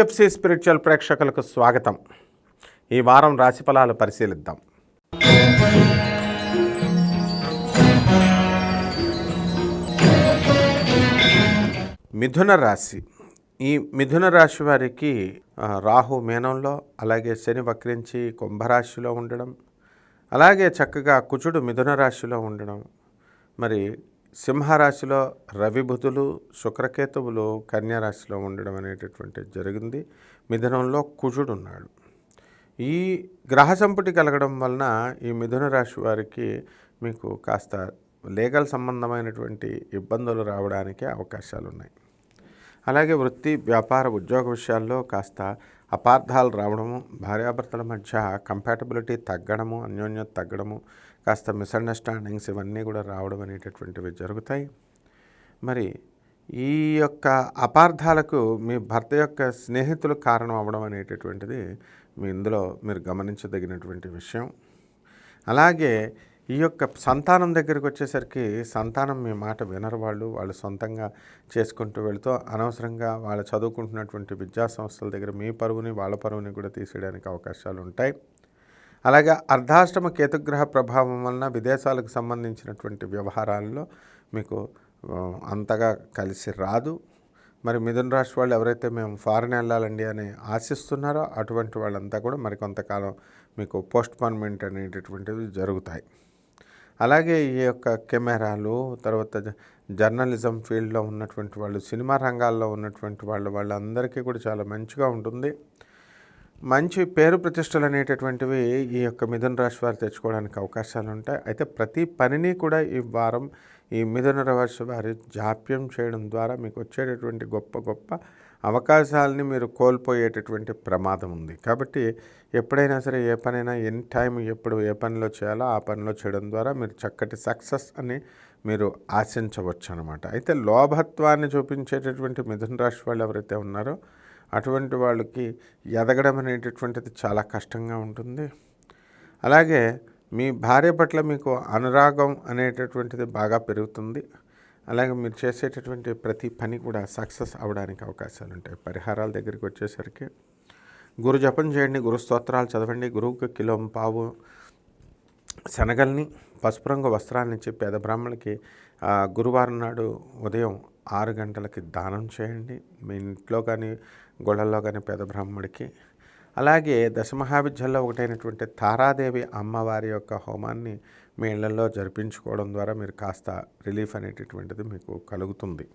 PFC spiritual ప్రేక్షకులకు స్వాగతం. ఈ వారం రాశిఫలాలు పరిశీలిద్దాం. మిథున రాశి. ఈ మిథున రాశి వారికి రాహు మీనంలో అలాగే శని వక్రించి కుంభరాశిలో ఉండడం అలాగే చక్కగా కుచుడు మిథున రాశిలో ఉండడం మరి సింహరాశిలో రవిబుధులు శుక్రకేతువులు కన్యారాశిలో ఉండడం అనేటటువంటి జరిగింది. మిథునంలో కుజుడు ఉన్నాడు. ఈ గ్రహ సంపుటి కలగడం వలన ఈ మిథున రాశి వారికి మీకు కాస్త లీగల్ సంబంధమైనటువంటి ఇబ్బందులు రావడానికి అవకాశాలు ఉన్నాయి అలాగే వృత్తి వ్యాపార ఉద్యోగ విషయాల్లో కాస్త అపార్థాలు రావడము భార్యాభర్తల మధ్య కంపాటబిలిటీ తగ్గడము అన్యోన్యత తగ్గడము కాస్త మిస్అండర్స్టాండింగ్స్ ఇవన్నీ కూడా రావడం అనేటటువంటివి జరుగుతాయి. మరి ఈ యొక్క అపార్థాలకు మీ భర్త యొక్క స్నేహితులు కారణం అవ్వడం అనేటటువంటిది మీ ఇందులో మీరు గమనించదగినటువంటి విషయం. అలాగే ఈ యొక్క సంతానం దగ్గరికి వచ్చేసరికి సంతానం మీ మాట వినరు వాళ్ళు. వాళ్ళు సొంతంగా చేసుకుంటూ వెళుతూ అనవసరంగా వాళ్ళు చదువుకుంటున్నటువంటి విద్యా సంస్థల దగ్గర మీ పరువుని వాళ్ళ పరువుని కూడా తీసేయడానికి అవకాశాలు ఉంటాయి. అలాగే అర్ధాష్టమ కేతుగ్రహ ప్రభావం వలన విదేశాలకు సంబంధించినటువంటి వ్యవహారాల్లో మీకు అంతగా కలిసి రాదు. మరి మిథున రాశి వాళ్ళు ఎవరైతే మేము ఫారెన్ వెళ్ళాలండి అని ఆశిస్తున్నారో అటువంటి వాళ్ళంతా కూడా మరి కొంతకాలం మీకు పోస్ట్ పోన్మెంట్ అనేటటువంటివి జరుగుతాయి. అలాగే ఈ యొక్క కెమెరాలు తర్వాత జ- జర్నలిజం ఫీల్డ్లో ఉన్నటువంటి వాళ్ళు సినిమా రంగాల్లో ఉన్నటువంటి వాళ్ళు వాళ్ళందరికీ కూడా చాలా మంచిగా ఉంటుంది. మంచి పేరు ప్రతిష్టలు అనేటటువంటివి ఈ యొక్క మిథున రాశి వారు తెచ్చుకోవడానికి అవకాశాలు ఉంటాయి. అయితే ప్రతి పనిని కూడా ఈ వారం ఈ మిథున రాశి వారి జాప్యం చేయడం ద్వారా మీకు వచ్చేటటువంటి గొప్ప గొప్ప అవకాశాలని మీరు కోల్పోయేటటువంటి ప్రమాదం ఉంది. కాబట్టి ఎప్పుడైనా సరే ఏ పనైనా ఎన్ టైం ఎప్పుడు ఏ పనిలో చేయాలో ఆ పనిలో చేయడం ద్వారా మీరు చక్కటి సక్సెస్ అని మీరు ఆశించవచ్చు అనమాట అయితే లోభత్వాన్ని చూపించేటటువంటి మిథున రాశి వాళ్ళు ఎవరైతే ఉన్నారో అటువంటి వాళ్ళకి ఎదగడం అనేటటువంటిది చాలా కష్టంగా ఉంటుంది. అలాగే మీ భార్య పట్ల మీకు అనురాగం అనేటటువంటిది బాగా పెరుగుతుంది. అలాగే మీరు చేసేటటువంటి ప్రతి పని కూడా సక్సెస్ అవడానికి అవకాశాలు ఉంటాయి. పరిహారాల దగ్గరికి వచ్చేసరికి గురు జపం చేయండి గురు స్తోత్రాలు చదవండి గురువుకి కిలో పావు శనగల్ని పసుపు రంగు వస్త్రాన్ని ఇచ్చి పేద బ్రాహ్మణులకి గురువారం నాడు ఉదయం ఆరు గంటలకి దానం చేయండి. మీ ఇంట్లో కానీ గొడవల్లో కానీ పేద బ్రాహ్మడికి అలాగే దశమహావిద్యల్లో ఒకటైనటువంటి తారాదేవి అమ్మవారి యొక్క హోమాన్ని మీ ఇళ్ళలో జరిపించుకోవడం ద్వారా మీరు కాస్త రిలీఫ్ అనేటటువంటిది మీకు కలుగుతుంది.